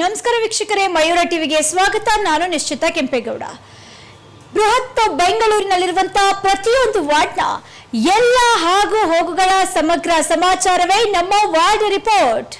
ನಮಸ್ಕಾರ ವೀಕ್ಷಕರೇ, ಮಯೂರ ಟಿವಿಗೆ ಸ್ವಾಗತ. ನಾನು ನಿಶ್ಚಿತ ಕೆಂಪೇಗೌಡ. ಬೃಹತ್ ಬೆಂಗಳೂರಿನಲ್ಲಿರುವಂತಹ ಪ್ರತಿಯೊಂದು ವಾರ್ಡ್ನ ಎಲ್ಲ ಹಾಗೂ ಹೋಗುಗಳ ಸಮಗ್ರ ಸಮಾಚಾರವೇ ನಮ್ಮ ವಾರ್ಡ್ ರಿಪೋರ್ಟ್.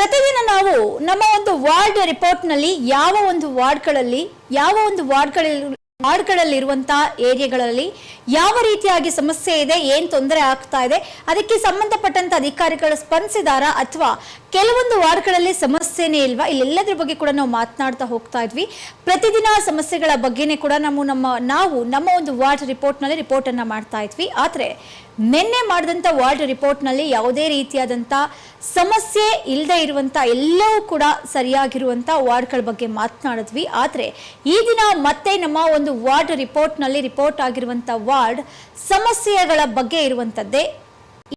ಪ್ರತಿದಿನ ನಾವು ನಮ್ಮ ಒಂದು ವಾರ್ಡ್ ರಿಪೋರ್ಟ್ನಲ್ಲಿ ಯಾವ ಒಂದು ವಾರ್ಡ್ಗಳಲ್ಲಿ, ಯಾವ ಒಂದು ವಾರ್ಡ್ಗಳಲ್ಲಿ ವಾರ್ಡ್ಗಳಲ್ಲಿ ಇರುವಂತಹ ಏರಿಯಾಗಳಲ್ಲಿ ಯಾವ ರೀತಿಯಾಗಿ ಸಮಸ್ಯೆ ಇದೆ, ಏನು ತೊಂದರೆ ಆಗ್ತಾ ಇದೆ, ಅದಕ್ಕೆ ಸಂಬಂಧಪಟ್ಟಂತ ಅಧಿಕಾರಿಗಳು ಸ್ಪಂದಿಸಿದಾರ ಅಥವಾ ಕೆಲವೊಂದು ವಾರ್ಡ್ಗಳಲ್ಲಿ ಸಮಸ್ಯೆನೇ ಇಲ್ವಾ? ಇಲ್ಲೆಲ್ಲದ್ರ ಬಗ್ಗೆ ಕೂಡ ನಾವು ಮಾತನಾಡ್ತಾ ಹೋಗ್ತಾ ಇದ್ವಿ. ಪ್ರತಿದಿನ ಸಮಸ್ಯೆಗಳ ಬಗ್ಗೆನೇ ಕೂಡ ನಾವು ನಮ್ಮ ನಾವು ನಮ್ಮ ಒಂದು ವಾರ್ಡ್ ರಿಪೋರ್ಟ್ನಲ್ಲಿ ರಿಪೋರ್ಟ್ ಅನ್ನ ಮಾಡ್ತಾ ಇದ್ವಿ. ಆದರೆ ನಿನ್ನೆ ಮಾಡಿದಂಥ ವಾರ್ಡ್ ರಿಪೋರ್ಟ್ನಲ್ಲಿ ಯಾವುದೇ ರೀತಿಯಾದಂಥ ಸಮಸ್ಯೆ ಇಲ್ಲದೆ ಇರುವಂಥ ಎಲ್ಲವೂ ಕೂಡ ಸರಿಯಾಗಿರುವಂಥ ವಾರ್ಡ್ಗಳ ಬಗ್ಗೆ ಮಾತನಾಡಿದ್ವಿ. ಆದರೆ ಈ ದಿನ ಮತ್ತೆ ನಮ್ಮ ಒಂದು ವಾರ್ಡ್ ರಿಪೋರ್ಟ್ನಲ್ಲಿ ರಿಪೋರ್ಟ್ ಆಗಿರುವಂಥ ವಾರ್ಡ್ ಸಮಸ್ಯೆಗಳ ಬಗ್ಗೆ ಇರುವಂಥದ್ದೇ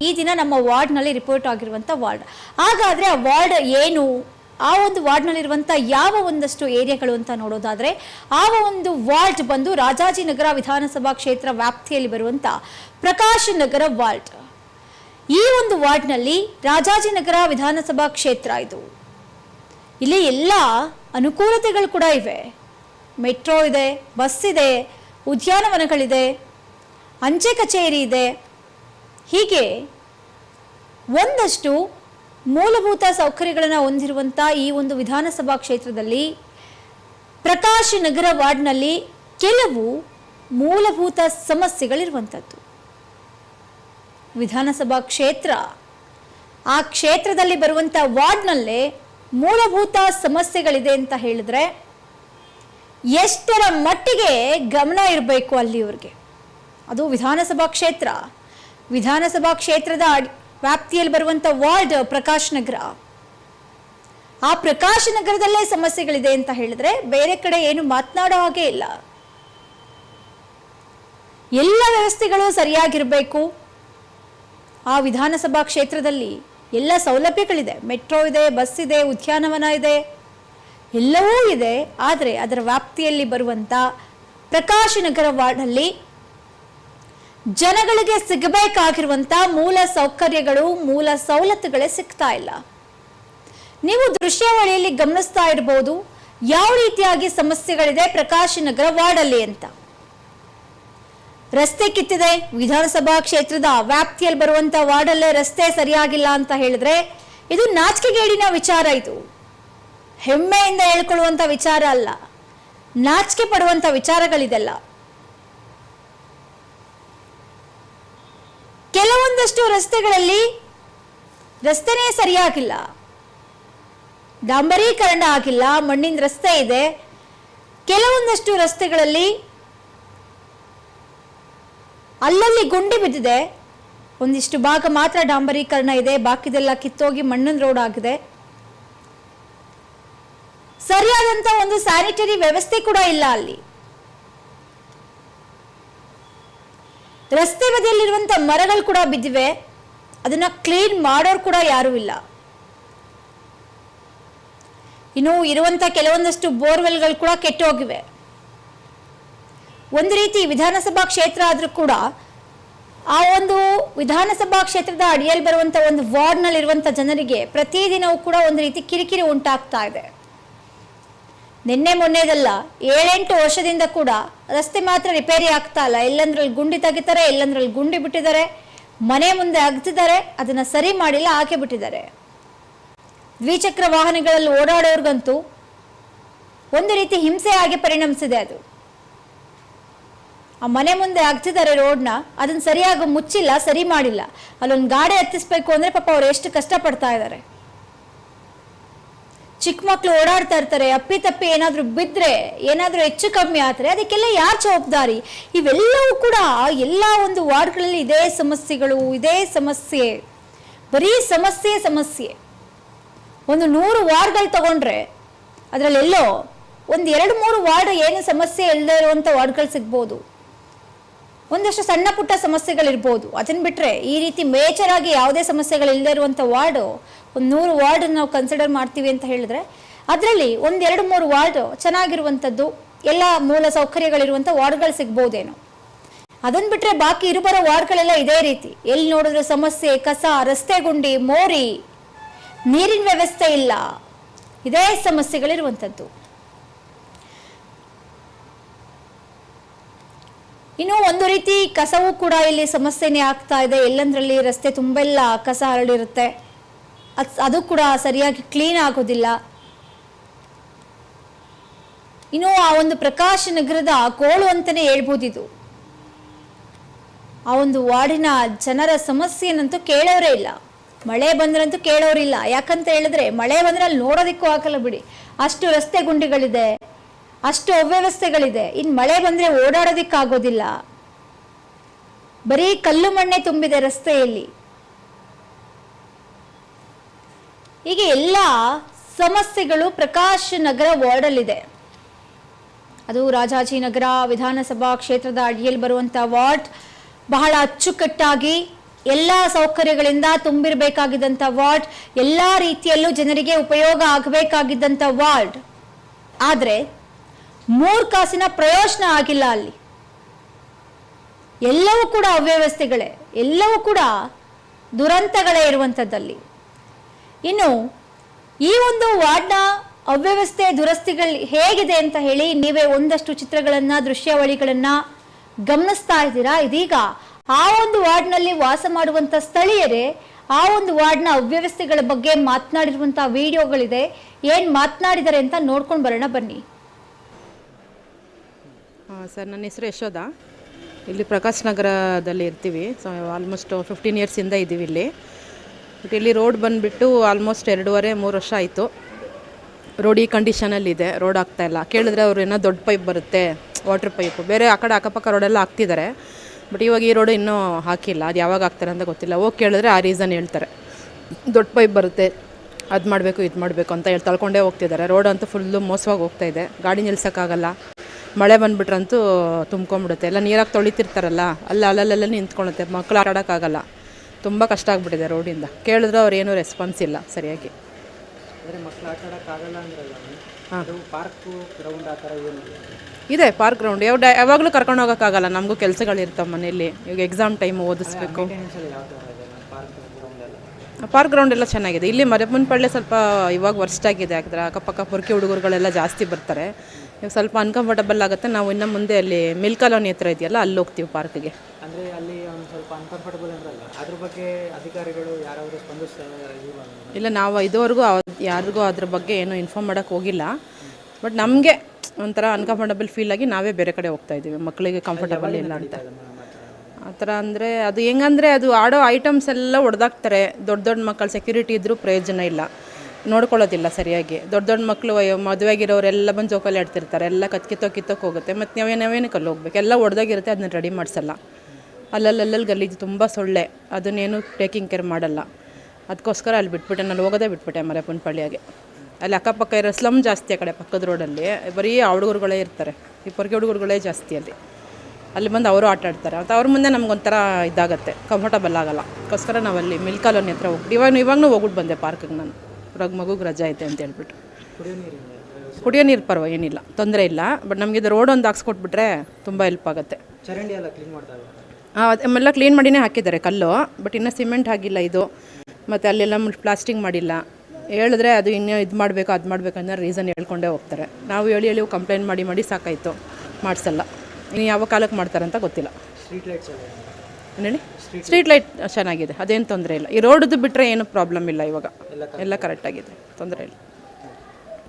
ಈ ದಿನ ನಮ್ಮ ವಾರ್ಡ್ನಲ್ಲಿ ರಿಪೋರ್ಟ್ ಆಗಿರುವಂಥ ವಾರ್ಡ್. ಹಾಗಾದರೆ ಆ ವಾರ್ಡ್ ಏನು? ಆ ಒಂದು ವಾರ್ಡ್ನಲ್ಲಿರುವಂಥ ಯಾವ ಒಂದಷ್ಟು ಏರಿಯಾಗಳು ಅಂತ ನೋಡೋದಾದರೆ, ಆ ಒಂದು ವಾರ್ಡ್ ಬಂದು ರಾಜಾಜಿನಗರ ವಿಧಾನಸಭಾ ಕ್ಷೇತ್ರ ವ್ಯಾಪ್ತಿಯಲ್ಲಿ ಬರುವಂಥ ಪ್ರಕಾಶ್ ನಗರ ವಾರ್ಡ್. ಈ ಒಂದು ವಾರ್ಡ್ನಲ್ಲಿ ರಾಜಾಜಿನಗರ ವಿಧಾನಸಭಾ ಕ್ಷೇತ್ರ ಇದು. ಇಲ್ಲಿ ಎಲ್ಲ ಅನುಕೂಲತೆಗಳು ಕೂಡ ಇವೆ. ಮೆಟ್ರೋ ಇದೆ, ಬಸ್ ಇದೆ, ಉದ್ಯಾನವನಗಳಿದೆ, ಅಂಚೆ ಕಚೇರಿ ಇದೆ ಹೀಗೆ ಒಂದಷ್ಟು ಮೂಲಭೂತ ಸೌಕರ್ಯಗಳನ್ನು ಹೊಂದಿರುವಂಥ ಈ ಒಂದು ವಿಧಾನಸಭಾ ಕ್ಷೇತ್ರದಲ್ಲಿ ಪ್ರಕಾಶ್ ನಗರ ವಾರ್ಡ್ನಲ್ಲಿ ಕೆಲವು ಮೂಲಭೂತ ಸಮಸ್ಯೆಗಳಿರುವಂಥದ್ದು ವಿಧಾನಸಭಾ ಕ್ಷೇತ್ರ, ಆ ಕ್ಷೇತ್ರದಲ್ಲಿ ಬರುವಂಥ ವಾರ್ಡ್ನಲ್ಲೇ ಮೂಲಭೂತ ಸಮಸ್ಯೆಗಳಿದೆ ಅಂತ ಹೇಳಿದ್ರೆ ಎಷ್ಟರ ಮಟ್ಟಿಗೆ ಗಮನ ಇರಬೇಕು ಅಲ್ಲಿ ಇವ್ರಿಗೆ ಅದು ವಿಧಾನಸಭಾ ಕ್ಷೇತ್ರ. ವಿಧಾನಸಭಾ ಕ್ಷೇತ್ರದ ವ್ಯಾಪ್ತಿಯಲ್ಲಿ ಬರುವಂಥ ವಾರ್ಡ್ ಪ್ರಕಾಶ್ ನಗರ. ಆ ಪ್ರಕಾಶ್ ನಗರದಲ್ಲೇ ಸಮಸ್ಯೆಗಳಿದೆ ಅಂತ ಹೇಳಿದ್ರೆ ಬೇರೆ ಕಡೆ ಏನು ಮಾತನಾಡೋ ಹಾಗೆ ಇಲ್ಲ. ಎಲ್ಲ ವ್ಯವಸ್ಥೆಗಳು ಸರಿಯಾಗಿರಬೇಕು. ಆ ವಿಧಾನಸಭಾ ಕ್ಷೇತ್ರದಲ್ಲಿ ಎಲ್ಲ ಸೌಲಭ್ಯಗಳಿದೆ. ಮೆಟ್ರೋ ಇದೆ, ಬಸ್ ಇದೆ, ಉದ್ಯಾನವನ ಇದೆ. ಎಲ್ಲವೂ ಇದೆ. ಆದರೆ ಅದರ ವ್ಯಾಪ್ತಿಯಲ್ಲಿ ಬರುವಂಥ ಪ್ರಕಾಶನಗರ ವಾರ್ಡಲ್ಲಿ ಜನಗಳಿಗೆ ಸಿಗಬೇಕಾಗಿರುವಂತ ಮೂಲ ಸೌಕರ್ಯಗಳು, ಮೂಲ ಸವಲತ್ತುಗಳೇ ಸಿಗ್ತಾ ಇಲ್ಲ. ನೀವು ದೃಶ್ಯಾವಳಿಯಲ್ಲಿ ಗಮನಿಸ್ತಾ ಇರಬಹುದು ಯಾವ ರೀತಿಯಾಗಿ ಸಮಸ್ಯೆಗಳಿದೆ ಪ್ರಕಾಶ್ ನಗರ ವಾರ್ಡಲ್ಲಿ ಅಂತ. ರಸ್ತೆ ಕಿತ್ತಿದೆ, ವಿಧಾನಸಭಾ ಕ್ಷೇತ್ರದ ವ್ಯಾಪ್ತಿಯಲ್ಲಿ ಬರುವಂತ ವಾರ್ಡಲ್ಲೇ ರಸ್ತೆ ಸರಿಯಾಗಿಲ್ಲ ಅಂತ ಹೇಳಿದ್ರೆ ಇದು ನಾಚಿಕೆಗೇಡಿನ ವಿಚಾರ ಇದು. ಹೆಮ್ಮೆಯಿಂದ ಹೇಳ್ಕೊಳ್ಳುವಂತ ವಿಚಾರ ಅಲ್ಲ. ನಾಚಿಕೆ ಪಡುವಂತ ವಿಚಾರಗಳಿದೆಲ್ಲ. ಕೆಲವೊಂದಷ್ಟು ರಸ್ತೆಗಳಲ್ಲಿ ರಸ್ತೆನೇ ಸರಿಯಾಗಿಲ್ಲ. ಡಾಂಬರೀಕರಣ ಆಗಿಲ್ಲ, ಮಣ್ಣಿನ ರಸ್ತೆ ಇದೆ. ಕೆಲವೊಂದಷ್ಟು ರಸ್ತೆಗಳಲ್ಲಿ ಅಲ್ಲಲ್ಲಿ ಗುಂಡಿ ಬಿದ್ದಿದೆ. ಒಂದಿಷ್ಟು ಭಾಗ ಮಾತ್ರ ಡಾಂಬರೀಕರಣ ಇದೆ, ಬಾಕಿದೆಲ್ಲ ಕಿತ್ತೋಗಿ ಮಣ್ಣಿನ ರೋಡ್ ಆಗಿದೆ. ಸರಿಯಾದಂಥ ಒಂದು ಸ್ಯಾನಿಟರಿ ವ್ಯವಸ್ಥೆ ಕೂಡ ಇಲ್ಲ ಅಲ್ಲಿ. ರಸ್ತೆ ಬದಿಯಲ್ಲಿರುವಂಥ ಮರಗಳು ಕೂಡ ಬಿದ್ದಿವೆ. ಅದನ್ನು ಕ್ಲೀನ್ ಮಾಡೋರು ಕೂಡ ಯಾರೂ ಇಲ್ಲ. ಇನ್ನು ಇರುವಂತ ಕೆಲವೊಂದಷ್ಟು ಬೋರ್ವೆಲ್ಗಳು ಕೂಡ ಕೆಟ್ಟು ಹೋಗಿವೆ. ಒಂದು ರೀತಿ ವಿಧಾನಸಭಾ ಕ್ಷೇತ್ರ ಆದರೂ ಕೂಡ ಆ ಒಂದು ವಿಧಾನಸಭಾ ಕ್ಷೇತ್ರದ ಅಡಿಯಲ್ಲಿ ಬರುವಂಥ ಒಂದು ವಾರ್ಡ್ನಲ್ಲಿರುವಂಥ ಜನರಿಗೆ ಪ್ರತಿದಿನವೂ ಕೂಡ ಒಂದು ರೀತಿ ಕಿರಿಕಿರಿ ಉಂಟಾಗ್ತಾ ಇದೆ. ನಿನ್ನೆ ಮೊನ್ನೆದಲ್ಲ, ಏಳೆಂಟು ವರ್ಷದಿಂದ ಕೂಡ ರಸ್ತೆ ಮಾತ್ರ ರಿಪೇರಿ ಆಗ್ತಾ ಇಲ್ಲ. ಎಲ್ಲಂದ್ರಲ್ಲಿ ಗುಂಡಿ ತೆಗಿತಾರೆ, ಎಲ್ಲಂದ್ರಲ್ಲಿ ಗುಂಡಿ ಬಿಟ್ಟಿದ್ದಾರೆ, ಮನೆ ಮುಂದೆ ಅಗ್ತಿದ್ದಾರೆ ಅದನ್ನ ಸರಿ ಮಾಡಿಲ್ಲ ಹಾಕಿ ಬಿಟ್ಟಿದ್ದಾರೆ. ದ್ವಿಚಕ್ರ ವಾಹನಗಳಲ್ಲಿ ಓಡಾಡೋರ್ಗಂತೂ ಒಂದು ರೀತಿ ಹಿಂಸೆಯಾಗಿ ಪರಿಣಮಿಸಿದೆ ಅದು. ಆ ಮನೆ ಮುಂದೆ ಅಗ್ತಿದ್ದಾರೆ ರೋಡ್ನ, ಅದನ್ನ ಸರಿಯಾಗಿ ಮುಚ್ಚಿಲ್ಲ, ಸರಿ ಮಾಡಿಲ್ಲ. ಅಲ್ಲೊಂದು ಗಾಡಿ ಹತ್ತಿಸ್ಬೇಕು ಅಂದ್ರೆ ಪಾಪ ಅವ್ರು ಎಷ್ಟು ಕಷ್ಟಪಡ್ತಾ ಇದ್ದಾರೆ. ಚಿಕ್ಕ ಮಕ್ಳು ಓಡಾಡ್ತಾ ಇರ್ತಾರೆ, ಅಪ್ಪಿ ತಪ್ಪಿ ಏನಾದ್ರೂ ಬಿದ್ರೆ, ಏನಾದ್ರೂ ಹೆಚ್ಚು ಕಮ್ಮಿ ಆದ್ರೆ ಅದಕ್ಕೆಲ್ಲ ಯಾರು ಜವಾಬ್ದಾರಿ? ಇವೆಲ್ಲವೂ ಕೂಡ ಎಲ್ಲ ಒಂದು ವಾರ್ಡ್ಗಳಲ್ಲಿ ಇದೇ ಸಮಸ್ಯೆಗಳು, ಇದೇ ಸಮಸ್ಯೆ. ಬರೀ ಸಮಸ್ಯೆ ಸಮಸ್ಯೆ. ಒಂದು ನೂರು ವಾರ್ಡ್ಗಳು ತಗೊಂಡ್ರೆ ಅದರಲ್ಲೆಲ್ಲೋ ಒಂದು ಎರಡು, ಮೂರು ವಾರ್ಡ್ ಏನು ಸಮಸ್ಯೆ ಇಲ್ಲದೆ ಇರುವಂಥ ವಾರ್ಡ್ಗಳು ಸಿಗ್ಬೋದು. ಒಂದಷ್ಟು ಸಣ್ಣ ಪುಟ್ಟ ಸಮಸ್ಯೆಗಳಿರ್ಬೋದು. ಅದನ್ನ ಬಿಟ್ರೆ ಈ ರೀತಿ ಮೇಜರ್ ಆಗಿ ಯಾವುದೇ ಸಮಸ್ಯೆಗಳು ಇಲ್ಲದೆ ಇರುವಂಥ ವಾರ್ಡು ಒಂದು ನೂರು ವಾರ್ಡ್ ನಾವು ಕನ್ಸಿಡರ್ ಮಾಡ್ತೀವಿ ಅಂತ ಹೇಳಿದ್ರೆ, ಅದರಲ್ಲಿ ಒಂದೆರಡು ಮೂರು ವಾರ್ಡ್ ಚೆನ್ನಾಗಿರುವಂಥದ್ದು ಎಲ್ಲ ಮೂಲ ಸೌಕರ್ಯಗಳಿರುವಂಥ ವಾರ್ಡ್ಗಳು ಸಿಗ್ಬೋದೇನೋ. ಅದನ್ನು ಬಿಟ್ಟರೆ ಬಾಕಿ ಇರುಬರೋ ವಾರ್ಡ್ಗಳೆಲ್ಲ ಇದೇ ರೀತಿ. ಎಲ್ಲಿ ನೋಡಿದ್ರು ಸಮಸ್ಯೆ, ಕಸ, ರಸ್ತೆ ಗುಂಡಿ, ಮೋರಿ, ನೀರಿನ ವ್ಯವಸ್ಥೆ ಇಲ್ಲ. ಇದೇ ಸಮಸ್ಯೆಗಳಿರುವಂಥದ್ದು ಇನ್ನು ಒಂದು ರೀತಿ ಕಸವೂ ಕೂಡ ಇಲ್ಲಿ ಸಮಸ್ಯೆನೇ ಆಗ್ತಾ ಇದೆ. ಎಲ್ಲಂದ್ರಲ್ಲಿ ರಸ್ತೆ ತುಂಬೆಲ್ಲ ಕಸ ಹರಡಿರುತ್ತೆ. ಅದ್- ಕೂಡ ಸರಿಯಾಗಿ ಕ್ಲೀನ್ ಆಗೋದಿಲ್ಲ. ಇನ್ನು ಆ ಒಂದು ಪ್ರಕಾಶ ನಗರದ ಕೋಳು ಅಂತಾನೆ ಹೇಳ್ಬೋದಿದು. ಆ ಒಂದು ವಾರ್ಡಿನ ಜನರ ಸಮಸ್ಯೆನಂತೂ ಕೇಳೋರೇ ಇಲ್ಲ. ಮಳೆ ಬಂದ್ರಂತೂ ಕೇಳೋರಿಲ್ಲ ಯಾಕಂತ ಹೇಳಿದ್ರೆ ಮಳೆ ಬಂದ್ರೆ ಅಲ್ಲಿ ನೋಡೋದಕ್ಕೂ ಆಗಲ್ಲ ಬಿಡಿ. ಅಷ್ಟು ರಸ್ತೆ ಗುಂಡಿಗಳಿದೆ. ಅಷ್ಟು ಅವ್ಯವಸ್ಥೆಗಳಿದೆ. ಇನ್ ಮಳೆ ಬಂದ್ರೆ ಓಡಾಡೋದಿಕ್ಕಾಗೋದಿಲ್ಲ. ಬರೀ ಕಲ್ಲು ಮಣ್ಣೆ ತುಂಬಿದೆ ರಸ್ತೆಯಲ್ಲಿ. ಹೀಗೆ ಎಲ್ಲ ಸಮಸ್ಯೆಗಳು ಪ್ರಕಾಶ್ ನಗರ ವಾರ್ಡಲ್ಲಿದೆ. ಅದು ರಾಜಾಜಿನಗರ ವಿಧಾನಸಭಾ ಕ್ಷೇತ್ರದ ಅಡಿಯಲ್ಲಿ ಬರುವಂಥ ವಾರ್ಡ್. ಬಹಳ ಅಚ್ಚುಕಟ್ಟಾಗಿ ಎಲ್ಲ ಸೌಕರ್ಯಗಳಿಂದ ತುಂಬಿರಬೇಕಾಗಿದ್ದಂಥ ವಾರ್ಡ್, ಎಲ್ಲ ರೀತಿಯಲ್ಲೂ ಜನರಿಗೆ ಉಪಯೋಗ ಆಗಬೇಕಾಗಿದ್ದಂಥ ವಾರ್ಡ್. ಆದರೆ ಮೂರು ಕಾಸಿನ ಪ್ರಯೋಜನ ಆಗಿಲ್ಲ ಅಲ್ಲಿ. ಎಲ್ಲವೂ ಕೂಡ ಅವ್ಯವಸ್ಥೆಗಳೇ, ಎಲ್ಲವೂ ಕೂಡ ದುರಂತಗಳೇ ಇರುವಂಥದ್ದಲ್ಲಿ ಇನ್ನು, ಈ ಒಂದು ವಾರ್ಡ್ನ ಅವ್ಯವಸ್ಥೆ ದುರಸ್ತಿಗಳು ಹೇಗಿದೆ ಅಂತ ಹೇಳಿ ನೀವೇ ಒಂದಷ್ಟು ಚಿತ್ರಗಳನ್ನು, ದೃಶ್ಯಾವಳಿಗಳನ್ನು ಗಮನಿಸ್ತಾ ಇದ್ದೀರಾ? ಇದೀಗ ಆ ಒಂದು ವಾರ್ಡ್ನಲ್ಲಿ ವಾಸ ಮಾಡುವಂಥ ಸ್ಥಳೀಯರೇ, ಆ ಒಂದು ವಾರ್ಡ್ನ ಅವ್ಯವಸ್ಥೆಗಳ ಬಗ್ಗೆ ಮಾತನಾಡಿರುವಂತ ವಿಡಿಯೋಗಳಿದೆ. ಏನು ಮಾತನಾಡಿದ್ದಾರೆ ಅಂತ ನೋಡ್ಕೊಂಡು ಬರೋಣ ಬನ್ನಿ. ಸರ್, ನನ್ನ ಹೆಸರು ಯಶೋಧ. ಇಲ್ಲಿ ಪ್ರಕಾಶ್ ನಗರದಲ್ಲಿ ಇರ್ತೀವಿ. ಸೊ ಆಲ್ಮೋಸ್ಟ್ ಫಿಫ್ಟೀನ್ ಇಯರ್ಸಿಂದ ಇದ್ದೀವಿ ಇಲ್ಲಿ. ಬಟ್ ಇಲ್ಲಿ ರೋಡ್ ಬಂದುಬಿಟ್ಟು ಆಲ್ಮೋಸ್ಟ್ ಎರಡೂವರೆ, ಮೂರು ವರ್ಷ ಆಯಿತು. ರೋಡ್ ಈ ಕಂಡೀಷನಲ್ಲಿದೆ ರೋಡ್ ಆಗ್ತಾ ಇಲ್ಲ. ಕೇಳಿದ್ರೆ ಅವ್ರು ಏನೋ ದೊಡ್ಡ ಪೈಪ್ ಬರುತ್ತೆ ವಾಟರ್ ಪೈಪು ಬೇರೆ ಆ ಕಡೆ ಅಕ್ಕಪಕ್ಕ ರೋಡೆಲ್ಲ ಹಾಕ್ತಿದ್ದಾರೆ. ಬಟ್ ಇವಾಗ ಈ ರೋಡ್ ಇನ್ನೂ ಹಾಕಿಲ್ಲ. ಅದು ಯಾವಾಗ ಹಾಕ್ತಾರೆ ಅಂತ ಗೊತ್ತಿಲ್ಲ. ಹೋಗಿ ಕೇಳಿದ್ರೆ ಆ ರೀಸನ್ ಹೇಳ್ತಾರೆ. ದೊಡ್ಡ ಪೈಪ್ ಬರುತ್ತೆ, ಅದು ಮಾಡಬೇಕು, ಇದು ಮಾಡಬೇಕು ಅಂತ ಹೇಳಿ ತಳ್ಕೊಂಡೇ ಹೋಗ್ತಿದ್ದಾರೆ. ರೋಡ್ ಅಂತೂ ಫುಲ್ಲು ಮೋಸವಾಗಿ ಹೋಗ್ತಾ ಇದೆ. ಗಾಡಿ ನಿಲ್ಸೋಕ್ಕಾಗಲ್ಲ. ಮಳೆ ಬಂದುಬಿಟ್ರಂತೂ ತುಂಬ್ಕೊಂಬಿಡುತ್ತೆ ಎಲ್ಲ ನೀರಾಗಿ ತೊಳಿತಿರ್ತಾರಲ್ಲ, ಅಲ್ಲಿ ಅಲ್ಲಲ್ಲೆಲ್ಲ ನಿಂತ್ಕೊಳುತ್ತೆ ಮಕ್ಕಳು ಆಡೋಕ್ಕಾಗಲ್ಲ ತುಂಬ ಕಷ್ಟ ಆಗ್ಬಿಟ್ಟಿದೆ ರೋಡಿಂದ. ಕೇಳಿದ್ರೆ ಅವ್ರು ಏನೂ ರೆಸ್ಪಾನ್ಸ್ ಇಲ್ಲ ಸರಿಯಾಗಿ. ಇದೆ ಪಾರ್ಕ್ ಗ್ರೌಂಡ್ ಯಾವ ಯಾವಾಗಲೂ ಕರ್ಕೊಂಡು ಹೋಗೋಕ್ಕಾಗಲ್ಲ ನಮಗೂ ಕೆಲಸಗಳಿರ್ತಾವೆ ಮನೆಯಲ್ಲಿ. ಈಗ ಎಕ್ಸಾಮ್ ಟೈಮ್ ಓದಿಸ್ಬೇಕು. ಪಾರ್ಕ್ ಗ್ರೌಂಡ್ ಎಲ್ಲ? ಚೆನ್ನಾಗಿದೆ. ಇಲ್ಲಿ ಮರೆಮುನ್ಪಳ್ಳಿ ಸ್ವಲ್ಪ ಇವಾಗ ವರ್ಸ್ಟ್ ಆಗಿದೆ. ಯಾಕಂದ್ರೆ ಅಕ್ಕಪಕ್ಕ ಪೊರ್ಕಿ ಹುಡುಗರುಗಳೆಲ್ಲ ಜಾಸ್ತಿ ಬರ್ತಾರೆ. ಇವಾಗ ಸ್ವಲ್ಪ ಅನ್ಕಂಫರ್ಟಬಲ್ ಆಗುತ್ತೆ. ನಾವು ಇನ್ನು ಮುಂದೆ ಅಲ್ಲಿ ಮಿಲ್ ಕಾಲೋನಿ ಹತ್ರ ಇದೆಯಲ್ಲ ಅಲ್ಲಿ ಹೋಗ್ತೀವಿ ಪಾರ್ಕ್ಗೆ ಅಂದರೆ ಅಲ್ಲಿ ಅನ್ಕಂಫರ್ಟಬಲ್ ಅಂದ್ರಲ್ಲ ಅದ್ರ ಬಗ್ಗೆ ಅಧಿಕಾರಿಗಳು ಯಾರಾದರೂ ಸ್ಪಂದಿಸ್ತಾರೆ ಇಲ್ಲ ನಾವು ಇದುವರೆಗೂ ಯಾರಿಗೂ ಅದ್ರ ಬಗ್ಗೆ ಏನೂ ಇನ್ಫಾರ್ಮ್ ಮಾಡೋಕ್ಕೆ ಹೋಗಿಲ್ಲ. ಬಟ್ ನಮಗೆ ಒಂಥರ ಅನ್ಕಂಫರ್ಟಬಲ್ ಫೀಲ್ ಆಗಿ ನಾವೇ ಬೇರೆ ಕಡೆ ಹೋಗ್ತಾ ಇದ್ದೀವಿ ಮಕ್ಕಳಿಗೆ ಕಂಫರ್ಟಬಲ್ ಇಲ್ಲ ಅಂತ. ಆ ಥರ? ಅಂದರೆ ಅದು ಹೆಂಗಂದರೆ ಅದು ಆಡೋ ಐಟಮ್ಸ್ ಎಲ್ಲ ಒಡೆದಾಕ್ತಾರೆ. ದೊಡ್ಡ ದೊಡ್ಡ ಮಕ್ಕಳು ಸೆಕ್ಯೂರಿಟಿ ಇದ್ದರೂ ಪ್ರಯೋಜನ ಇಲ್ಲ. ನೋಡ್ಕೊಳ್ಳೋದಿಲ್ಲ ಸರಿಯಾಗಿ. ದೊಡ್ಡ ದೊಡ್ಡ ಮಕ್ಕಳು ಮದುವೆಗಿರೋರೆಲ್ಲ ಬಂದು ಜೋಕಾಲಿ ಆಡ್ತಿರ್ತಾರೆ ಎಲ್ಲ ಕತ್ ಕಿತ್ತೋಗಿ ಹೋಗುತ್ತೆ ಮತ್ತು ನಾವೇ ನಾವೇನು ಕಲ್ಲು ಹೋಗ್ಬೇಕು? ಎಲ್ಲ ಹೊಡೆದಾಗಿರುತ್ತೆ ಅದನ್ನ ರೆಡಿ ಮಾಡಿಸಲ್ಲ. ಅಲ್ಲಲ್ಲಲ್ಲಿ ಗಲೀಜು, ತುಂಬ ಸೊಳ್ಳೆ. ಅದನ್ನೇನು ಟೇಕಿಂಗ್ ಕೇರ್ ಮಾಡಲ್ಲ. ಅದಕ್ಕೋಸ್ಕರ ಅಲ್ಲಿ ಬಿಟ್ಬಿಟ್ಟೆ. ನಾನು ಹೋಗೋದೇ ಬಿಟ್ಬಿಟ್ಟೆ ಮರೆಪುನ್ಪಳ್ಳಿಯಾಗೆ ಅಲ್ಲಿ ಅಕ್ಕಪಕ್ಕ ಇರೋ ಸ್ಲಮ್ ಜಾಸ್ತಿ ಆ ಕಡೆ, ಪಕ್ಕದ ರೋಡಲ್ಲಿ ಬರೀ ಆ ಹುಡುಗರುಗಳೇ ಇರ್ತಾರೆ. ಈ ಪೊರ್ಗೆ ಹುಡುಗರುಗಳೇ ಜಾಸ್ತಿ ಅಲ್ಲಿ. ಅಲ್ಲಿ ಬಂದು ಅವರು ಆಟ ಆಡ್ತಾರೆ. ಮತ್ತು ಅವ್ರ ಮುಂದೆ ನಮಗೊಂಥರ ಇದಾಗುತ್ತೆ. ಕಂಫರ್ಟಬಲ್ ಆಗಲ್ಲ. ಅದಕ್ಕೋಸ್ಕರ ನಾವು ಅಲ್ಲಿ ಮಿಲ್ ಕಾಲೋನಿ ಹತ್ರ ಹೋಗಿ, ಇವಾಗ ಇವಾಗೂ ಹೋಗ್ಬಿಟ್ಟು ಬಂದೆ ಪಾರ್ಕಿಗೆ ನಾನು. ಇವಾಗ ಮಗುಗೆ ರಜಾ ಐತೆ ಅಂತ ಹೇಳ್ಬಿಟ್ಟು. ಕುಡಿಯೋ ನೀರು ಪರ್ವ ಏನಿಲ್ಲ. ತೊಂದರೆ ಇಲ್ಲ. ಬಟ್ ನಮಗೆ ಇದು ರೋಡ್ ಒಂದು ಹಾಕ್ಸ್ಕೊಟ್ಬಿಟ್ರೆ ತುಂಬ ಹೆಲ್ಪ್ ಆಗುತ್ತೆ. ಚರಂಡಿ ಎಲ್ಲ ಕ್ಲೀನ್ ಮಾಡ್ತಾ ಅದೆಲ್ಲ ಕ್ಲೀನ್ ಮಾಡಿನೇ ಹಾಕಿದ್ದಾರೆ ಕಲ್ಲು ಬಟ್ ಇನ್ನೂ ಸಿಮೆಂಟ್ ಆಗಿಲ್ಲ ಇದು. ಮತ್ತು ಅಲ್ಲೆಲ್ಲ ಪ್ಲಾಸ್ಟಿಂಗ್ ಮಾಡಿಲ್ಲ. ಹೇಳಿದ್ರೆ ಅದು ಇನ್ನೂ ಇದು ಮಾಡಬೇಕು ಅದು ಮಾಡಬೇಕು ಅನ್ನೋ ರೀಸನ್ ಹೇಳ್ಕೊಂಡೇ ಹೋಗ್ತಾರೆ. ನಾವು ಹೇಳಿ ಹೇಳಿ ಕಂಪ್ಲೇಂಟ್ ಮಾಡಿ ಮಾಡಿ ಸಾಕಾಯಿತು. ಮಾಡಿಸಲ್ಲ. ಇನ್ನು ಯಾವ ಕಾಲಕ್ಕೆ ಮಾಡ್ತಾರೆ ಅಂತ ಗೊತ್ತಿಲ್ಲ. ಸ್ಟ್ರೀಟ್ ಲೈಟ್ಸ್ ಎಲ್ಲ ಹೇಳಿ? ಸ್ಟ್ರೀಟ್ ಲೈಟ್ ಚೆನ್ನಾಗಿದೆ. ಅದೇನು ತೊಂದರೆ ಇಲ್ಲ. ಈ ರೋಡ್ದು ಬಿಟ್ಟರೆ ಏನು ಪ್ರಾಬ್ಲಮ್ ಇಲ್ಲ ಇವಾಗ. ಎಲ್ಲ ಕರೆಕ್ಟಾಗಿದೆ ತೊಂದರೆ ಇಲ್ಲ.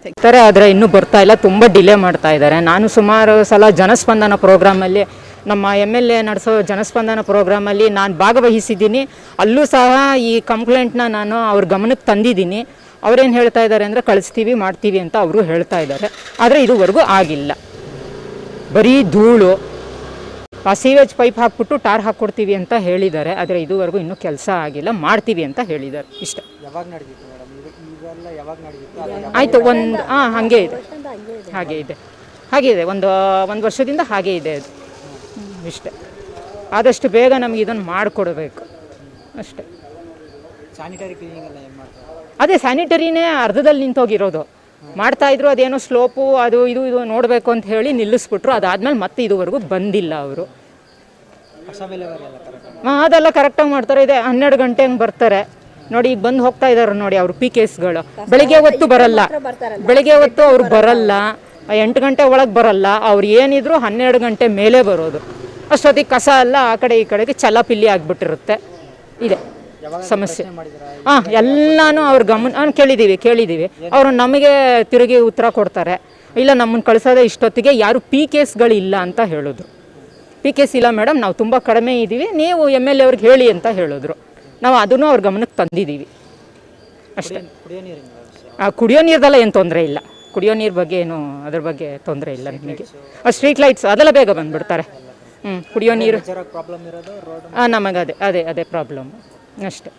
ಸಿಗ್ತಾರೆ ಆದರೆ ಇನ್ನೂ ಬರ್ತಾ ಇಲ್ಲ. ತುಂಬ ಡಿಲೇ ಮಾಡ್ತಾ ಇದ್ದಾರೆ. ನಾನು ಸುಮಾರು ಸಲ ಜನಸ್ಪಂದನ ಪ್ರೋಗ್ರಾಮಲ್ಲಿ ನಮ್ಮ ಎಂ ಎಲ್ ಎ ನಡೆಸೋ ಜನಸ್ಪಂದನ ಪ್ರೋಗ್ರಾಮಲ್ಲಿ ನಾನು ಭಾಗವಹಿಸಿದ್ದೀನಿ. ಅಲ್ಲೂ ಸಹ ಈ ಕಂಪ್ಲೇಂಟ್ನ ನಾನು ಅವ್ರ ಗಮನಕ್ಕೆ ತಂದಿದ್ದೀನಿ. ಅವ್ರೇನು ಹೇಳ್ತಾ ಇದ್ದಾರೆ ಅಂದರೆ ಕಳಿಸ್ತೀವಿ ಮಾಡ್ತೀವಿ ಅಂತ ಅವರು ಹೇಳ್ತಾ ಇದ್ದಾರೆ. ಆದರೆ ಇದುವರೆಗೂ ಆಗಿಲ್ಲ. ಬರೀ ಧೂಳು. ಆ ಸೀವೇಜ್ ಪೈಪ್ ಹಾಕ್ಬಿಟ್ಟು ಟಾರ್ ಹಾಕ್ಕೊಡ್ತೀವಿ ಅಂತ ಹೇಳಿದ್ದಾರೆ. ಆದರೆ ಇದುವರೆಗೂ ಇನ್ನೂ ಕೆಲಸ ಆಗಿಲ್ಲ. ಮಾಡ್ತೀವಿ ಅಂತ ಹೇಳಿದ್ದಾರೆ. ಇಷ್ಟ. ಆಯಿತು ಒಂದು ಹಾಂ ಹಾಗೆ ಇದೆ. ಹಾಗೆ ಇದೆ. ಹಾಗೆ ಇದೆ. ಒಂದು ಒಂದು ವರ್ಷದಿಂದ ಹಾಗೆ ಇದೆ ಅದು. ಇಷ್ಟೇ. ಆದಷ್ಟು ಬೇಗ ನಮಗೆ ಇದನ್ನು ಮಾಡಿಕೊಡ್ಬೇಕು. ಅಷ್ಟೇ. ಸ್ಯಾನಿಟರಿ ಕ್ಲೀನಿಂಗ್ ಅದೇ ಸ್ಯಾನಿಟರಿನೇ ಅರ್ಧದಲ್ಲಿ ನಿಂತೋಗಿರೋದು. ಮಾಡ್ತಾ ಇದ್ರು ಅದೇನೋ ಸ್ಲೋಪು ಅದು ಇದು ಇದು ನೋಡಬೇಕು ಅಂತ ಹೇಳಿ ನಿಲ್ಲಿಸ್ಬಿಟ್ರು. ಅದಾದ್ಮೇಲೆ ಮತ್ತೆ ಇದುವರೆಗೂ ಬಂದಿಲ್ಲ ಅವರು. ಹಾಂ ಅದೆಲ್ಲ ಕರೆಕ್ಟಾಗಿ ಮಾಡ್ತಾರೆ. ಇದೆ ಹನ್ನೆರಡು ಗಂಟೆ ಹಂಗೆ ಬರ್ತಾರೆ. ನೋಡಿ ಈಗ ಬಂದು ಹೋಗ್ತಾ ಇದ್ದಾರೆ ನೋಡಿ ಅವರು ಪಿ ಕೇಸ್ಗಳು ಬೆಳಿಗ್ಗೆ ಹೊತ್ತು ಬರಲ್ಲ. ಬೆಳಿಗ್ಗೆ ಹೊತ್ತು ಅವ್ರು ಬರಲ್ಲ. ಎಂಟು ಗಂಟೆ ಒಳಗೆ ಬರಲ್ಲ. ಅವ್ರು ಏನಿದ್ರು ಹನ್ನೆರಡು ಗಂಟೆ ಮೇಲೆ ಬರೋದು. ಅಷ್ಟೊತ್ತಿಗೆ ಕಸ ಎಲ್ಲ ಆ ಕಡೆ ಈ ಕಡೆಗೆ ಚಲಪಿಲ್ಲಿ ಆಗಿಬಿಟ್ಟಿರುತ್ತೆ. ಇದೆ. ಸಮಸ್ಯೆ. ಹಾಂ ಎಲ್ಲಾನು ಅವ್ರ ಗಮನ ಕೇಳಿದ್ದೀವಿ ಕೇಳಿದ್ದೀವಿ. ಅವರು ನಮಗೆ ತಿರುಗಿ ಉತ್ತರ ಕೊಡ್ತಾರೆ. ಇಲ್ಲ ನಮ್ಮನ್ನು ಕಳಿಸೋದೇ ಇಷ್ಟೊತ್ತಿಗೆ ಯಾರು ಪಿ ಕೇಸ್ಗಳಿಲ್ಲ ಅಂತ ಹೇಳಿದ್ರು. ಪಿ ಕೇಸ್ ಇಲ್ಲ ಮೇಡಮ್ ನಾವು ತುಂಬ ಕಡಿಮೆ ಇದ್ದೀವಿ ನೀವು ಎಂ ಎಲ್ ಎ ಅವ್ರಿಗೆ ಹೇಳಿ ಅಂತ ಹೇಳಿದ್ರು. ನಾವು ಅದನ್ನು ಅವ್ರ ಗಮನಕ್ಕೆ ತಂದಿದ್ದೀವಿ ಅಷ್ಟೇ. ಕುಡಿಯೋ ನೀರ್ದೆಲ್ಲ ಏನು ತೊಂದರೆ ಇಲ್ಲ. ಕುಡಿಯೋ ನೀರು ಬಗ್ಗೆ ಏನು ಅದ್ರ ಬಗ್ಗೆ ತೊಂದರೆ ಇಲ್ಲ ನಿಮಗೆ. ಸ್ಟ್ರೀಟ್ ಲೈಟ್ಸ್ ಅದೆಲ್ಲ ಬೇಗ ಬಂದ್ಬಿಡ್ತಾರೆ. ಹ್ಞೂ ಕುಡಿಯೋ ನೀರು. ಪ್ರಾಬ್ಲಮ್ ಇರೋದು ರೋಡ್ ಹಾಂ ನಮಗೆ ಅದೇ ಅದೇ ಅದೇ ಪ್ರಾಬ್ಲಮ್ ಅಷ್ಟೇ.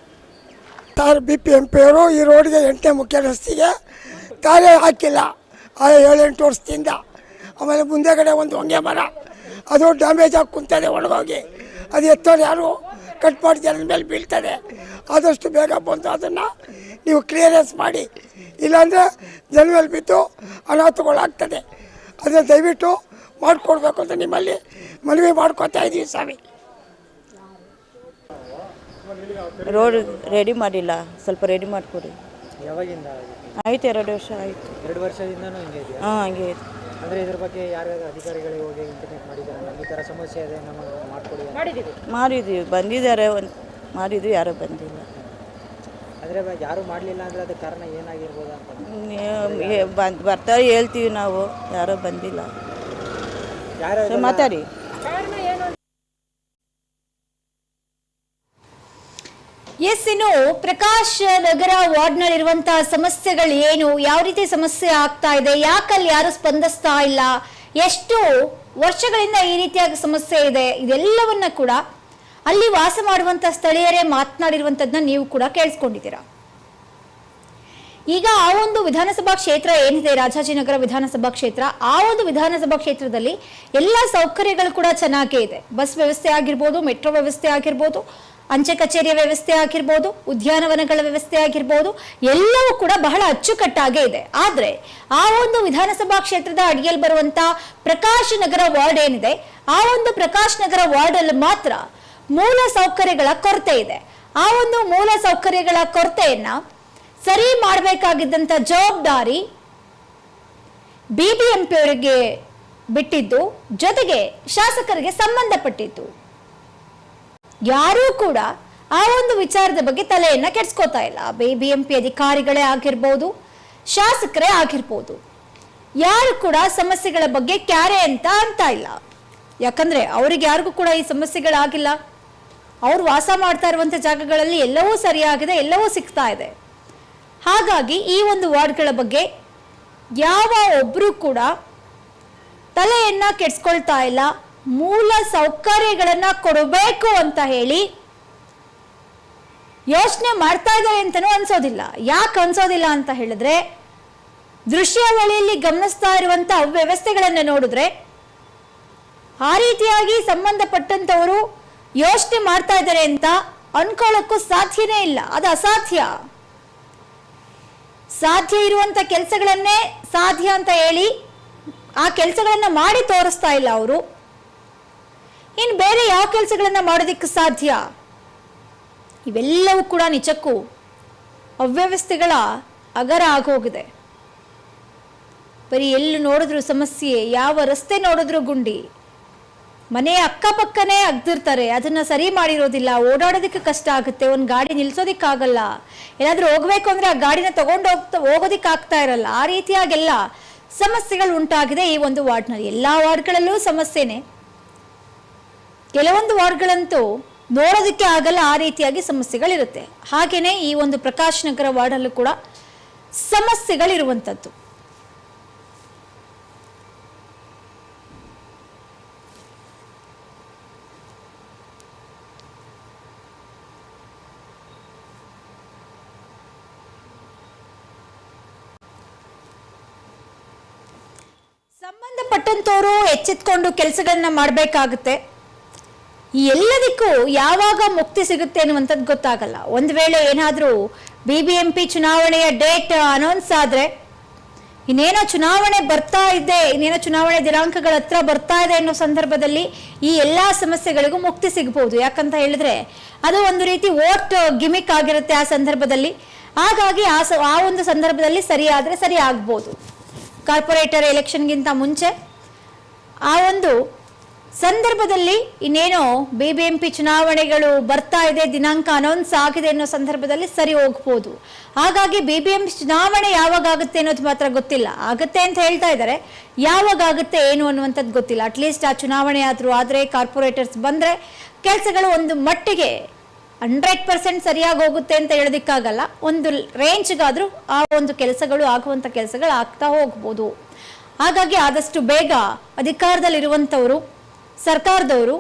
ತಾರು ಬಿ ಪಿ ಎಂ ಪಿಯವರು ಈ ರೋಡ್ಗೆ ಎಂಟನೇ ಮುಖ್ಯ ರಸ್ತೆಗೆ ತಾರೆ ಹಾಕಿಲ್ಲ. ಆ ಏಳೆಂಟು ವರ್ಷದಿಂದ. ಆಮೇಲೆ ಮುಂದೆಗಡೆ ಒಂದು ಹೊಂಗೆ ಮರ. ಅದು ಡ್ಯಾಮೇಜ್ ಆಗಿ ಕುಂತದೆ ಒಣಗೋಗಿ ಅದು ಎತ್ತೋರು ಯಾರು? ಕಟ್ ಮಾಡಿ ಜನದ ಮೇಲೆ ಬೀಳ್ತದೆ. ಆದಷ್ಟು ಬೇಗ ಬಂದು ಅದನ್ನು ನೀವು ಕ್ಲಿಯರೆನ್ಸ್ ಮಾಡಿ. ಇಲ್ಲಾಂದರೆ ಜನ ಮೇಲೆ ಬಿದ್ದು ಅನಾಹುತಗಳಾಗ್ತದೆ. ಅದನ್ನು ದಯವಿಟ್ಟು ಮಾಡಿಕೊಡ್ಬೇಕು ಅಂತ ನಿಮ್ಮಲ್ಲಿ ಮನವಿ ಮಾಡ್ಕೊತಾ ಇದ್ದೀವಿ ಸ್ವಾಮಿ. ರೋಡ್ ರೆಡಿ ಮಾಡಿಲ್ಲ ಸ್ವಲ್ಪ ರೆಡಿ ಮಾಡಿಕೊಡಿ. ಯಾವಾಗಿಂದ? ಆಯ್ತು ಎರಡು ವರ್ಷ ಆಯಿತು. ಎರಡು ವರ್ಷದಿಂದನೂ ಹಿಂಗೆ ಇದೆಯಾ? ಹಾಂ ಹಂಗೆ ಇದೆ. ಅಂದರೆ ಇದ್ರ ಬಗ್ಗೆ ಯಾರ್ಯಾರು ಅಧಿಕಾರಿಗಳಿಗೆ ಹೋಗಿ ಇಂಟರ್ನೆಟ್ ಮಾಡಿದ್ದಾರೆ? ನಮ್ಗೆ ಈ ಥರ ಸಮಸ್ಯೆ ಇದೆ ನಮಗೆ ಮಾಡಿಕೊಡಿ ಅಂತ. ಮಾಡಿದ್ವಿ ಬಂದಿದ್ದಾರೆ ಒಂದು ಮಾಡಿದ್ವಿ ಯಾರೂ ಬಂದಿಲ್ಲ. ಆದರೆ ಯಾರು ಮಾಡಲಿಲ್ಲ ಅಂದರೆ ಅದಕ್ಕೆ ಕಾರಣ ಏನಾಗಿರ್ಬೋದು ಅಂತ. ಬಂದ್ ಹೇಳ್ತೀವಿ ನಾವು ಯಾರೂ ಬಂದಿಲ್ಲ. ಮಾತಾಡಿ. ಎಸ್ ಇನ್ನು ಪ್ರಕಾಶ್ ನಗರ ವಾರ್ಡ್ ನಲ್ಲಿರುವಂತಹ ಸಮಸ್ಯೆಗಳು ಏನು ಯಾವ ರೀತಿ ಸಮಸ್ಯೆ ಆಗ್ತಾ ಇದೆ? ಯಾಕಲ್ಲಿ ಯಾರು ಸ್ಪಂದಿಸ್ತಾ ಇಲ್ಲ? ಎಷ್ಟು ವರ್ಷಗಳಿಂದ ಈ ರೀತಿಯಾಗಿ ಸಮಸ್ಯೆ ಇದೆ. ಇದೆಲ್ಲವನ್ನ ಕೂಡ ಅಲ್ಲಿ ವಾಸ ಮಾಡುವಂತ ಸ್ಥಳೀಯರೇ ಮಾತನಾಡಿರುವಂತದ್ದನ್ನ ನೀವು ಕೂಡ ಕೇಳಿಸ್ಕೊಂಡಿದ್ದೀರಾ? ಈಗ ಆ ಒಂದು ವಿಧಾನಸಭಾ ಕ್ಷೇತ್ರ ಏನಿದೆ, ರಾಜಾಜಿನಗರ ವಿಧಾನಸಭಾ ಕ್ಷೇತ್ರ, ಆ ಒಂದು ವಿಧಾನಸಭಾ ಕ್ಷೇತ್ರದಲ್ಲಿ ಎಲ್ಲ ಸೌಕರ್ಯಗಳು ಕೂಡ ಚೆನ್ನಾಗೇ ಇದೆ. ಬಸ್ ವ್ಯವಸ್ಥೆ ಆಗಿರ್ಬೋದು, ಮೆಟ್ರೋ ವ್ಯವಸ್ಥೆ ಆಗಿರ್ಬೋದು, ಅಂಚೆ ಕಚೇರಿಯ ವ್ಯವಸ್ಥೆ ಆಗಿರ್ಬೋದು, ಉದ್ಯಾನವನಗಳ ವ್ಯವಸ್ಥೆ ಆಗಿರ್ಬೋದು, ಎಲ್ಲವೂ ಕೂಡ ಬಹಳ ಅಚ್ಚುಕಟ್ಟಾಗೇ ಇದೆ. ಆದರೆ ಆ ಒಂದು ವಿಧಾನಸಭಾ ಕ್ಷೇತ್ರದ ಅಡಿಯಲ್ಲಿ ಬರುವಂತ ಪ್ರಕಾಶ್ ನಗರ ವಾರ್ಡ್ ಏನಿದೆ, ಆ ಒಂದು ಪ್ರಕಾಶ್ ನಗರ ವಾರ್ಡ್ ಅಲ್ಲಿ ಮಾತ್ರ ಮೂಲ ಸೌಕರ್ಯಗಳ ಕೊರತೆ ಇದೆ. ಆ ಒಂದು ಮೂಲ ಸೌಕರ್ಯಗಳ ಕೊರತೆಯನ್ನ ಸರಿ ಮಾಡಬೇಕಾಗಿದ್ದಂಥ ಜವಾಬ್ದಾರಿ ಬಿಬಿಎಂಪಿ ಅವರಿಗೆ ಬಿಟ್ಟಿದ್ದು, ಜೊತೆಗೆ ಶಾಸಕರಿಗೆ ಸಂಬಂಧಪಟ್ಟಿದ್ದು. ಯಾರೂ ಕೂಡ ಆ ಒಂದು ವಿಚಾರದ ಬಗ್ಗೆ ತಲೆಯನ್ನ ಕೆಡ್ಸ್ಕೋತಾ ಇಲ್ಲ. ಬಿಬಿಎಂಪಿ ಅಧಿಕಾರಿಗಳೇ ಆಗಿರ್ಬೋದು, ಶಾಸಕರೇ ಆಗಿರ್ಬೋದು. ಯಾರು ಕೂಡ ಸಮಸ್ಯೆಗಳ ಬಗ್ಗೆ ಕ್ಯಾರೆ ಅಂತ ಅಂತ ಇಲ್ಲ. ಯಾಕಂದ್ರೆ ಅವ್ರಿಗೆ ಯಾರಿಗೂ ಕೂಡ ಈ ಸಮಸ್ಯೆಗಳಾಗಿಲ್ಲ. ಅವ್ರು ವಾಸ ಮಾಡ್ತಾ ಇರುವಂತ ಜಾಗಗಳಲ್ಲಿ ಎಲ್ಲವೂ ಸರಿಯಾಗಿದೆ, ಎಲ್ಲವೂ ಸಿಗ್ತಾ ಇದೆ. ಹಾಗಾಗಿ ಈ ಒಂದು ವಾರ್ಡ್ಗಳ ಬಗ್ಗೆ ಯಾವ ಒಬ್ಬರು ಕೂಡ ತಲೆಯನ್ನ ಕೆಡ್ಸ್ಕೊಳ್ತಾ ಇಲ್ಲ, ಮೂಲ ಸೌಕರ್ಯಗಳನ್ನ ಕೊಡಬೇಕು ಅಂತ ಹೇಳಿ ಯೋಚನೆ ಮಾಡ್ತಾ ಇದ್ದಾರೆ ಅಂತಲೂ ಅನ್ಸೋದಿಲ್ಲ. ಯಾಕೆ ಅನ್ಸೋದಿಲ್ಲ ಅಂತ ಹೇಳಿದ್ರೆ ದೃಶ್ಯಾವಳಿಯಲ್ಲಿ ಗಮನಿಸ್ತಾ ಇರುವಂತ ಅವ್ಯವಸ್ಥೆಗಳನ್ನ ನೋಡಿದ್ರೆ ಆ ರೀತಿಯಾಗಿ ಸಂಬಂಧಪಟ್ಟಂತವರು ಯೋಚನೆ ಮಾಡ್ತಾ ಇದ್ದಾರೆ ಅಂತ ಅನ್ಕೊಳ್ಳೋಕ್ಕೂ ಸಾಧ್ಯನೇ ಇಲ್ಲ. ಅದು ಅಸಾಧ್ಯ. ಸಾಧ್ಯ ಇರುವಂತ ಕೆಲಸಗಳನ್ನೇ ಸಾಧ್ಯ ಅಂತ ಹೇಳಿ ಆ ಕೆಲಸಗಳನ್ನ ಮಾಡಿ ತೋರಿಸ್ತಾ ಇಲ್ಲ ಅವರು. ಇನ್ ಬೇರೆ ಯಾವ ಕೆಲಸಗಳನ್ನ ಮಾಡೋದಿಕ್ಕೆ ಸಾಧ್ಯ? ಇವೆಲ್ಲವೂ ಕೂಡ ನಿಜಕ್ಕೂ ಅವ್ಯವಸ್ಥೆಗಳ ಅಗರ ಆಗೋಗಿದೆ. ಬರೀ ಎಲ್ಲಿ ನೋಡಿದ್ರು ಸಮಸ್ಯೆ, ಯಾವ ರಸ್ತೆ ನೋಡಿದ್ರು ಗುಂಡಿ ಮನೆ ಅಕ್ಕಪಕ್ಕನೇ ಅಗ್ದಿರ್ತಾರೆ, ಅದನ್ನ ಸರಿ ಮಾಡಿರೋದಿಲ್ಲ, ಓಡಾಡೋದಕ್ಕೆ ಕಷ್ಟ ಆಗುತ್ತೆ, ಒಂದು ಗಾಡಿ ನಿಲ್ಸೋದಿಕ್ಕಾಗಲ್ಲ. ಏನಾದ್ರೂ ಹೋಗ್ಬೇಕು ಅಂದ್ರೆ ಆ ಗಾಡಿನ ತಗೊಂಡು ಹೋಗ್ತಾ ಹೋಗೋದಿಕ್ ಆಗ್ತಾ ಇರಲ್ಲ. ಆ ರೀತಿಯಾಗೆಲ್ಲ ಸಮಸ್ಯೆಗಳು ಉಂಟಾಗಿದೆ ಈ ಒಂದು ವಾರ್ಡ್ನಲ್ಲಿ. ಎಲ್ಲಾ ವಾರ್ಡ್ಗಳಲ್ಲೂ ಸಮಸ್ಯೆನೆ. ಕೆಲವೊಂದು ವಾರ್ಡ್ಗಳಂತೂ ನೋಡೋದಕ್ಕೆ ಆಗಲ್ಲ, ಆ ರೀತಿಯಾಗಿ ಸಮಸ್ಯೆಗಳಿರುತ್ತೆ. ಹಾಗೇನೆ ಈ ಒಂದು ಪ್ರಕಾಶ್ ನಗರ ವಾರ್ಡಲ್ಲೂ ಕೂಡ ಸಮಸ್ಯೆಗಳಿರುವಂಥದ್ದು. ಸಂಬಂಧಪಟ್ಟಂತವರು ಎಚ್ಚೆತ್ಕೊಂಡು ಕೆಲಸಗಳನ್ನ ಮಾಡಬೇಕಾಗುತ್ತೆ. ಈ ಎಲ್ಲದಕ್ಕೂ ಯಾವಾಗ ಮುಕ್ತಿ ಸಿಗುತ್ತೆ ಅನ್ನುವಂಥದ್ದು ಗೊತ್ತಾಗಲ್ಲ. ಒಂದು ವೇಳೆ ಏನಾದರೂ ಬಿ ಬಿ ಎಂ ಪಿ ಚುನಾವಣೆಯ ಡೇಟ್ ಅನೌನ್ಸ್ ಆದರೆ, ಇನ್ನೇನೋ ಚುನಾವಣೆ ಬರ್ತಾ ಇದೆ, ಇನ್ನೇನೋ ಚುನಾವಣೆ ದಿನಾಂಕಗಳ ಹತ್ರ ಬರ್ತಾ ಇದೆ ಅನ್ನೋ ಸಂದರ್ಭದಲ್ಲಿ ಈ ಎಲ್ಲ ಸಮಸ್ಯೆಗಳಿಗೂ ಮುಕ್ತಿ ಸಿಗಬಹುದು ಯಾಕಂತ ಹೇಳಿದ್ರೆ ಅದು ಒಂದು ರೀತಿ ವೋಟ್ ಗಿಮಿಕ್ ಆಗಿರುತ್ತೆ ಆ ಸಂದರ್ಭದಲ್ಲಿ. ಹಾಗಾಗಿ ಆ ಸ- ಆ ಒಂದು ಸಂದರ್ಭದಲ್ಲಿ ಸರಿಯಾದರೆ ಸರಿ ಆಗ್ಬೋದು. ಕಾರ್ಪೊರೇಟರ್ ಎಲೆಕ್ಷನ್ಗಿಂತ ಮುಂಚೆ ಆ ಒಂದು ಸಂದರ್ಭದಲ್ಲಿ ಇನ್ನೇನೋ ಬಿ ಬಿ ಎಂ ಪಿ ಚುನಾವಣೆಗಳು ಬರ್ತಾ ಇದೆ, ದಿನಾಂಕ ಅನೌನ್ಸ್ ಆಗಿದೆ ಅನ್ನೋ ಸಂದರ್ಭದಲ್ಲಿ ಸರಿ ಹೋಗ್ಬೋದು. ಹಾಗಾಗಿ ಬಿ ಬಿ ಎಂ ಪಿ ಚುನಾವಣೆ ಯಾವಾಗ ಆಗುತ್ತೆ ಅನ್ನೋದು ಮಾತ್ರ ಗೊತ್ತಿಲ್ಲ. ಆಗುತ್ತೆ ಅಂತ ಹೇಳ್ತಾ ಇದ್ದಾರೆ. ಯಾವಾಗ ಆಗುತ್ತೆ ಏನು ಅನ್ನುವಂಥದ್ದು ಗೊತ್ತಿಲ್ಲ. ಅಟ್ಲೀಸ್ಟ್ ಆ ಚುನಾವಣೆ ಆದರೂ ಆದರೆ ಕಾರ್ಪೊರೇಟರ್ಸ್ ಬಂದರೆ ಕೆಲಸಗಳು ಒಂದು ಮಟ್ಟಿಗೆ ಹಂಡ್ರೆಡ್ ಪರ್ಸೆಂಟ್ ಸರಿಯಾಗಿ ಹೋಗುತ್ತೆ ಅಂತ ಹೇಳೋದಕ್ಕಾಗಲ್ಲ. ಒಂದು ರೇಂಜ್ಗಾದರೂ ಆ ಒಂದು ಕೆಲಸಗಳು, ಆಗುವಂಥ ಕೆಲಸಗಳು ಆಗ್ತಾ ಹೋಗ್ಬೋದು. ಹಾಗಾಗಿ ಆದಷ್ಟು ಬೇಗ ಅಧಿಕಾರದಲ್ಲಿರುವಂಥವರು, ಸರ್ಕಾರದವರು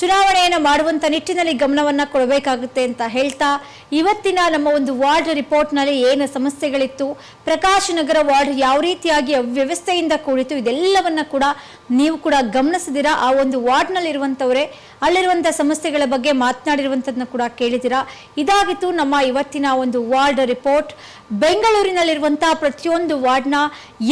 ಚುನಾವಣೆಯನ್ನು ಮಾಡುವಂಥ ನಿಟ್ಟಿನಲ್ಲಿ ಗಮನವನ್ನು ಕೊಡಬೇಕಾಗುತ್ತೆ ಅಂತ ಹೇಳ್ತಾ ಇವತ್ತಿನ ನಮ್ಮ ಒಂದು ವಾರ್ಡ್ ರಿಪೋರ್ಟ್ನಲ್ಲಿ ಏನು ಸಮಸ್ಯೆಗಳಿತ್ತು, ಪ್ರಕಾಶ್ ನಗರ ವಾರ್ಡ್ ಯಾವ ರೀತಿಯಾಗಿ ಅವ್ಯವಸ್ಥೆಯಿಂದ ಕೂಡಿತು ಇದೆಲ್ಲವನ್ನು ಕೂಡ ನೀವು ಕೂಡ ಗಮನಿಸಿದಿರಾ? ಆ ಒಂದು ವಾರ್ಡ್ನಲ್ಲಿರುವಂಥವರೇ, ಅಲ್ಲಿರುವಂಥ ಸಮಸ್ಯೆಗಳ ಬಗ್ಗೆ ಮಾತನಾಡಿರುವಂಥದ್ದನ್ನ ಕೂಡ ಕೇಳಿದಿರಾ? ಇದಾಗಿತ್ತು ನಮ್ಮ ಇವತ್ತಿನ ಒಂದು ವಾರ್ಡ್ ರಿಪೋರ್ಟ್. ಬೆಂಗಳೂರಿನಲ್ಲಿರುವಂಥ ಪ್ರತಿಯೊಂದು ವಾರ್ಡ್ನ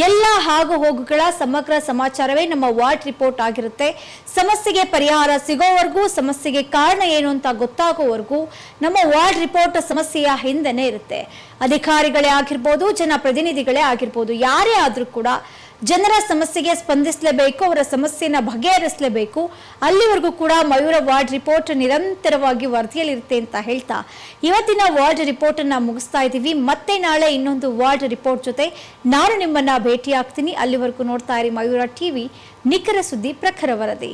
ಎಲ್ಲ ಹಾಗು ಹೋಗುಗಳ ಸಮಗ್ರ ಸಮಾಚಾರವೇ ನಮ್ಮ ವಾರ್ಡ್ ರಿಪೋರ್ಟ್ ಆಗಿರುತ್ತೆ. ಸಮಸ್ಯೆಗೆ ಪರಿಹಾರ ಸಿಗೋವರೆಗೂ, ಸಮಸ್ಯೆಗೆ ಕಾರಣ ಏನು ಅಂತ ಗೊತ್ತಾಗೋವರೆಗೂ ನಮ್ಮ ವಾರ್ಡ್ ರಿಪೋರ್ಟ್ ಸಮಸ್ಯೆಯ ಹಿಂದೆನೇ ಇರುತ್ತೆ. ಅಧಿಕಾರಿಗಳೇ ಆಗಿರ್ಬೋದು, ಜನಪ್ರತಿನಿಧಿಗಳೇ ಆಗಿರ್ಬೋದು, ಯಾರೇ ಆದರೂ ಕೂಡ ಜನರ ಸಮಸ್ಯೆಗೆ ಸ್ಪಂದಿಸಲೇಬೇಕು, ಅವರ ಸಮಸ್ಯೆನ ಬಗೆಹರಿಸಲೇಬೇಕು. ಅಲ್ಲಿವರೆಗೂ ಕೂಡ ಮಯೂರ ವಾರ್ಡ್ ರಿಪೋರ್ಟ್ ನಿರಂತರವಾಗಿ ವರದಿಯಲ್ಲಿರುತ್ತೆ ಅಂತ ಹೇಳ್ತಾ ಇವತ್ತಿನ ವಾರ್ಡ್ ರಿಪೋರ್ಟ್ ಅನ್ನ ಮುಗಿಸ್ತಾ ಇದ್ದೀವಿ. ಮತ್ತೆ ನಾಳೆ ಇನ್ನೊಂದು ವಾರ್ಡ್ ರಿಪೋರ್ಟ್ ಜೊತೆ ನಾನು ನಿಮ್ಮನ್ನ ಭೇಟಿ ಆಗ್ತೀನಿ ಅಲ್ಲಿವರೆಗೂ ನೋಡ್ತಾ ಇರಿ ಮಯೂರ ಟಿವಿ. ನಿಖರ ಸುದ್ದಿ ಪ್ರಖರ ವರದಿ.